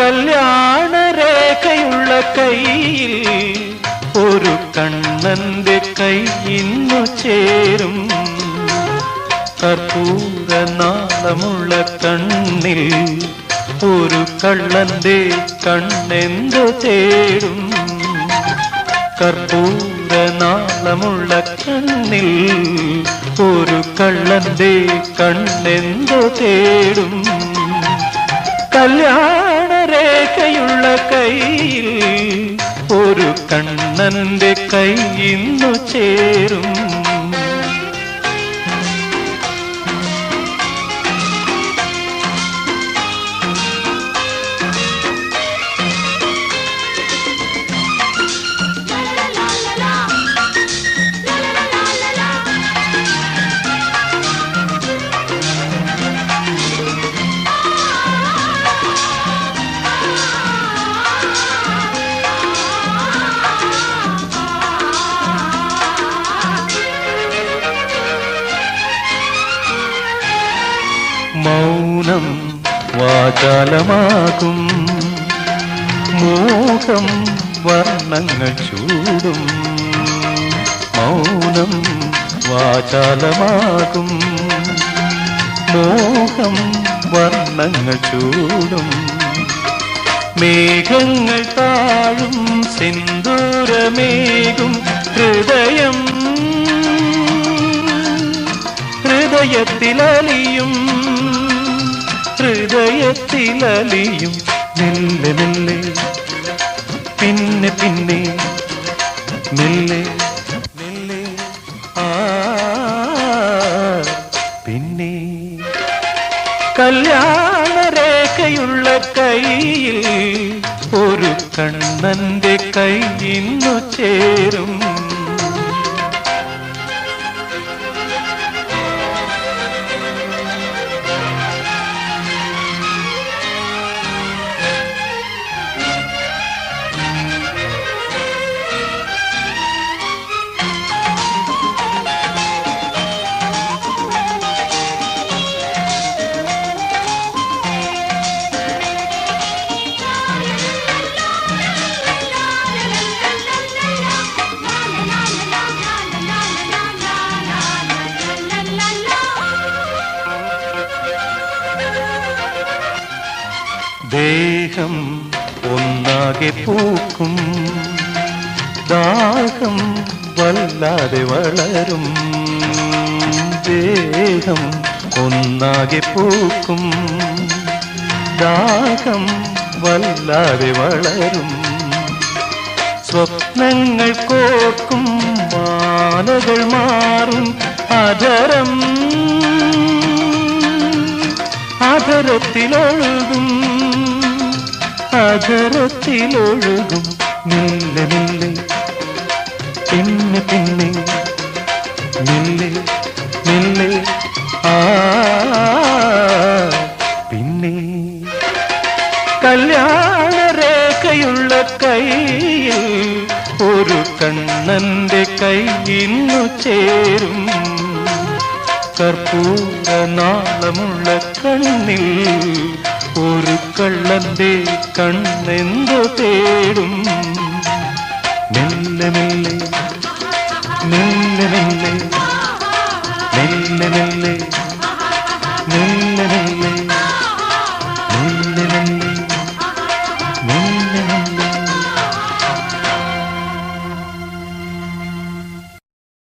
കല്യാണ രേഖയുള്ള കയ്യിൽ ഒരു കണ്ണന്റെ കൈ ഇന്നു ചേരും. കർപ്പൂര നാളമുള്ള കണ്ണിൽ ഒരു കള്ളന്റെ കണ്ണെന്തു തേടും. കർപ്പൂര നാളമുള്ള കണ്ണിൽ ഒരു കള്ളന്റെ കണ്ണെന്തു തേടും. കല്യാണ രേഖയുള്ള കയ്യിൽ ഒരു കണ്ണന്റെ കൈ ഇന്നു ചേരും. മൗനം വാചാലമാകും. മോഹം വർണങ്ങൾ ചൂടും. മൗനം വാചാലമാകും. മോഹം വർണങ്ങൾ ചൂടും. മേഘങ്ങൾ താഴും സിന്ദൂരമേകും. ഹൃദയം ഹൃദയത്തിലലിയും. ഹൃദയത്തിലലിയും മെല്ലെ മെല്ലെ. പിന്നെ പിന്നെ മെല്ലെ മെല്ലെ. ആ പിന്നെ. കല്യാണ രേഖയുള്ള കയ്യിൽ ഒരു കണ്ണന്റെ കൈ ഇന്നു ചേരും. ദേഹം ഒന്നാകെ പൂക്കും. ദാഹം വല്ലാതെ വളരും. ദേഹം ഒന്നാകെ പൂക്കും. ദാഹം വല്ലാതെ വളരും. സ്വപ്നങ്ങൾ കോർക്കും മാലകൾ മാറും. അധരം അധരത്തിലൊഴുകും. അധരത്തിലൊഴുകും മെല്ലെ മെല്ലെ. പിന്നെ പിന്നെ മെല്ലെ മെല്ലെ. ആ പിന്നെ കല്യാണ രേഖയുള്ള കയ്യിൽ ഒരു കണ്ണന്റെ കൈ ഇന്നു ചേരും. കർപ്പൂര നാളമുള്ള കണ്ണിൽ ഒരു കള്ളന്റെ കണ്ണെന്തോ തേടും? മെല്ലെ മെല്ലെ മെല്ലെ മെല്ലെ മെല്ലെ മെല്ലെ മെല്ലെ മെല്ലെ.